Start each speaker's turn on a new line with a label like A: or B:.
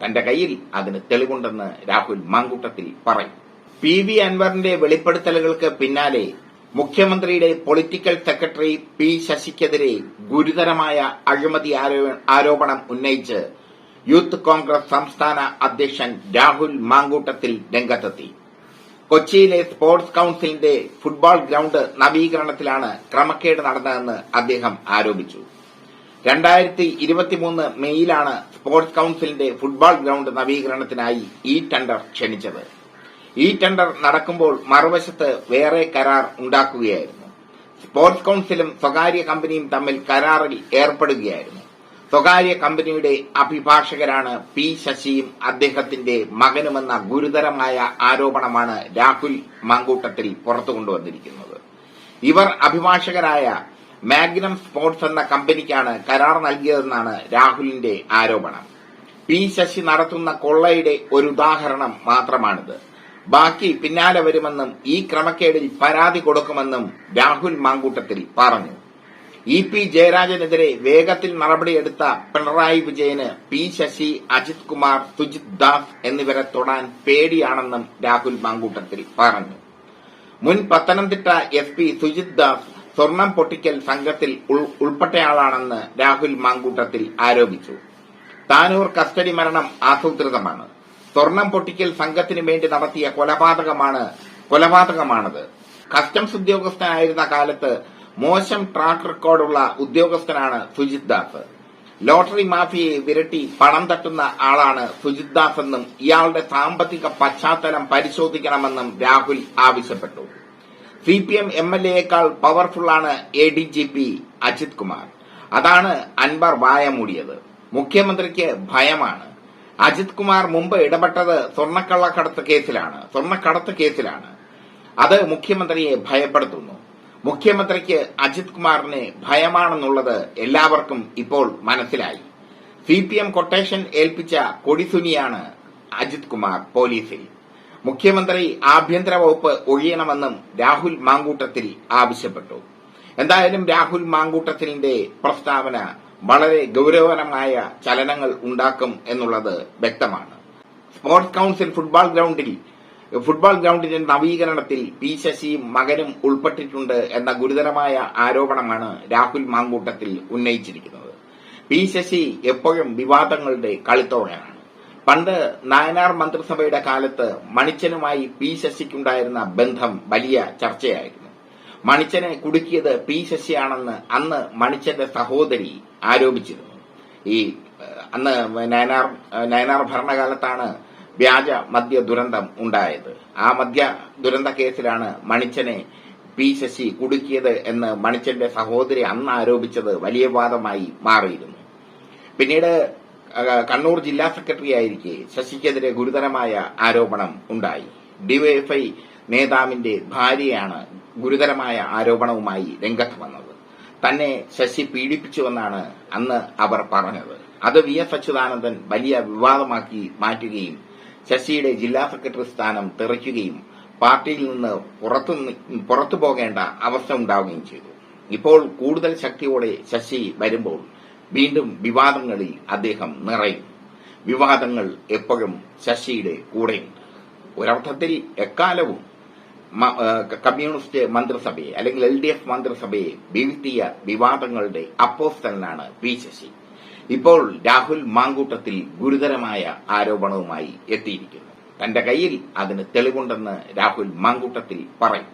A: തന്റെ കയ്യിൽ അതിന് തെളിവുണ്ടെന്ന് രാഹുൽ മാങ്കുട്ടത്തിൽ പറയും. പി വി അൻവറിന്റെ വെളിപ്പെടുത്തലുകൾക്ക് പിന്നാലെ മുഖ്യമന്ത്രിയുടെ പൊളിറ്റിക്കൽ സെക്രട്ടറി പി ശശിക്കെതിരെ ഗുരുതരമായ അഴിമതി ആരോപണം ഉന്നയിച്ച് യൂത്ത് കോൺഗ്രസ് സംസ്ഥാന അധ്യക്ഷൻ രാഹുൽ മാങ്കൂട്ടത്തിൽ രംഗത്തെത്തി. കൊച്ചിയിലെ സ്പോർട്സ് കൌൺസിലിന്റെ ഫുട്ബോൾ ഗ്രൌണ്ട് നവീകരണത്തിലാണ് ക്രമക്കേട് നടന്നതെന്ന് അദ്ദേഹം ആരോപിച്ചു. രണ്ടായിരത്തി ഇരുപത്തിമൂന്ന് മെയ്യിലാണ് സ്പോർട്സ് കൌൺസിലിന്റെ ഫുട്ബോൾ ഗ്രൌണ്ട് നവീകരണത്തിനായി ഈ ടെൻഡർ ക്ഷണിച്ചത്. ഈ ടെൻഡർ നടക്കുമ്പോൾ മറുവശത്ത് വേറെ കരാർ ഉണ്ടാക്കുകയായിരുന്നു. സ്പോർട്സ് കൌൺസിലും സ്വകാര്യ കമ്പനിയും തമ്മിൽ കരാറിൽ ഏർപ്പെടുകയായിരുന്നു. സ്വകാര്യ കമ്പനിയുടെ അഭിഭാഷകരാണ് പി ശശിയും അദ്ദേഹത്തിന്റെ മകനുമെന്ന ഗുരുതരമായ ആരോപണമാണ് രാഹുൽ മാങ്കൂട്ടത്തിൽ പുറത്തു കൊണ്ടുവന്നിരിക്കുന്നത് ഇവർ അഭിഭാഷകരായ മാഗ്നം സ്പോർട്സ് എന്ന കമ്പനിക്കാണ് കരാർ നൽകിയതെന്നാണ് രാഹുലിന്റെ ആരോപണം. പി ശശി നടത്തുന്ന കൊള്ളയുടെ ഒരു ഉദാഹരണം മാത്രമാണിത്. ബാക്കി പിന്നാലെ വരുമെന്നും ഈ ക്രമക്കേടിൽ പരാതി കൊടുക്കുമെന്നും രാഹുൽ മാങ്കൂട്ടത്തിൽ പറഞ്ഞു. ഇ പി ജയരാജനെതിരെ വേഗത്തിൽ നടപടിയെടുത്ത പിണറായി വിജയന് പി ശശി അജിത് കുമാർ സുജിത് ദാസ് എന്നിവരെ തൊടാൻ പേടിയാണെന്നും രാഹുൽ മാങ്കൂട്ടത്തിൽ പറഞ്ഞു. മുൻ പത്തനംതിട്ട എസ് പി സുജിത് ദാസ് സ്വർണം പൊട്ടിക്കൽ സംഘത്തിൽ ഉൾപ്പെട്ടയാളാണെന്ന് രാഹുൽ മാങ്കൂട്ടത്തിൽ ആരോപിച്ചു. താനൂർ കസ്റ്റഡി മരണം ആസൂത്രിതമാണ്. സ്വർണം പൊട്ടിക്കൽ സംഘത്തിനു വേണ്ടി നടത്തിയ കൊലപാതകമാണ് കൊലപാതകമാണത്. കസ്റ്റംസ് ഉദ്യോഗസ്ഥനായിരുന്ന കാലത്ത് മോശം ട്രാക്ക് റെക്കോർഡുള്ള ഉദ്യോഗസ്ഥനാണ് സുജിത് ദാസ്. ലോട്ടറി മാഫിയയെ വിരട്ടി പണം തട്ടുന്ന ആളാണ് സുജിത് ദാസ് എന്നും ഇയാളുടെ സാമ്പത്തിക പശ്ചാത്തലം പരിശോധിക്കണമെന്നും രാഹുൽ ആവശ്യപ്പെട്ടു. C P M M L എയേക്കാൾ പവർഫുള്ളാണ് A D G P Ajith Kumar. അതാണ് അൻവർ വായ മൂടിയത്. മുഖ്യമന്ത്രിക്ക് ഭയമാണ്. അജിത് കുമാർ മുമ്പ് ഇടപെട്ടത് സ്വർണക്കള്ളക്കടത്ത് കേസിലാണ്. സ്വർണക്കടത്ത് കേസിലാണ്. അത് മുഖ്യമന്ത്രിയെ ഭയപ്പെടുത്തുന്നു. മുഖ്യമന്ത്രിക്ക് അജിത് കുമാറിനെ ഭയമാണെന്നുള്ളത് എല്ലാവർക്കും ഇപ്പോൾ മനസ്സിലായി. സി പി എം കൊട്ടേഷൻ ഏൽപ്പിച്ച കൊടിസുനിയാണ് അജിത് കുമാർ പോലീസിൽ. മുഖ്യമന്ത്രി ആഭ്യന്തര വകുപ്പ് ഒഴിയണമെന്നും രാഹുൽ മാങ്കൂട്ടത്തിൽ ആവശ്യപ്പെട്ടു. എന്തായാലും രാഹുൽ മാങ്കൂട്ടത്തിലിന്റെ പ്രസ്താവന വളരെ ഗൌരവകരമായ ചലനങ്ങൾ ഉണ്ടാക്കും എന്നുള്ളത് വ്യക്തമാണ്. സ്പോർട്സ് കൌൺസിൽ ഫുട്ബോൾ ഗ്രൌണ്ടിൽ ഫുട്ബോൾ ഗ്രൌണ്ടിന്റെ നവീകരണത്തിൽ പി ശശിയും മകനും ഉൾപ്പെട്ടിട്ടുണ്ട് എന്ന ഗുരുതരമായ ആരോപണമാണ് രാഹുൽ മാങ്കൂട്ടത്തിൽ ഉന്നയിച്ചിരിക്കുന്നത്. പി ശശി എപ്പോഴും വിവാദങ്ങളുടെ കളിത്തോഴനാണ് പണ്ട് നായനാർ മന്ത്രിസഭയുടെ കാലത്ത് മണിച്ചനുമായി പി ശശിക്കുണ്ടായിരുന്ന ബന്ധം വലിയ ചർച്ചയായിരുന്നു. മണിച്ചനെ കുടുക്കിയത് പി ശശിയാണെന്ന് അന്ന് മണിച്ചന്റെ സഹോദരി ആരോപിച്ചിരുന്നു. ഈ അന്ന് നയനാർ നയനാർ ഭരണകാലത്താണ് വ്യാജ മദ്യ ദുരന്തം ഉണ്ടായത്. ആ മദ്യ ദുരന്ത കേസിലാണ് മണിച്ചനെ പി ശശി കുടുക്കിയത് എന്ന് മണിച്ചന്റെ സഹോദരി അന്ന് ആരോപിച്ചത് വലിയ വാദമായി മാറിയിരുന്നു. പിന്നീട് കണ്ണൂർ ജില്ലാ സെക്രട്ടറി ആയിരിക്കെ ശശിക്കെതിരെ ഗുരുതരമായ ആരോപണം ഉണ്ടായി. ഡിവൈഎഫ്ഐ നേതാവിന്റെ ഭാര്യയാണ് ഗുരുതരമായ ആരോപണവുമായി രംഗത്ത് വന്നത്. തന്നെ ശശി പീഡിപ്പിച്ചുവെന്നാണ് അന്ന് അവർ പറഞ്ഞത്. അത് വി എസ് അച്യുതാനന്ദൻ വലിയ വിവാദമാക്കി മാറ്റുകയും ശശിയുടെ ജില്ലാ സെക്രട്ടറി സ്ഥാനം തെറിക്കുകയും പാർട്ടിയിൽ നിന്ന് പുറത്തു പുറത്തു പോകേണ്ട അവസ്ഥ ഉണ്ടാവുകയും ചെയ്തു. ഇപ്പോൾ കൂടുതൽ ശക്തിയോടെ ശശി വരുമ്പോൾ വീണ്ടും വിവാദങ്ങളിൽ അദ്ദേഹം നിറയും. വിവാദങ്ങൾ എപ്പോഴും ശശിയുടെ കൂടെയുണ്ട് ഒരർത്ഥത്തിൽ എക്കാലവും കമ്മ്യൂണിസ്റ്റ് മന്ത്രിസഭയെ അല്ലെങ്കിൽ എൽ ഡി എഫ് മന്ത്രിസഭയെ വീഴ്ത്തിയ വിവാദങ്ങളുടെ അപ്പോസ്തലനാണ് പി ശശി. ഇപ്പോൾ രാഹുൽ മാങ്കൂട്ടത്തിൽ ഗുരുതരമായ ആരോപണവുമായി എത്തിയിരിക്കുന്നു. തന്റെ കയ്യിൽ അതിന് തെളിവുണ്ടെന്ന് രാഹുൽ മാങ്കൂട്ടത്തിൽ പറയും.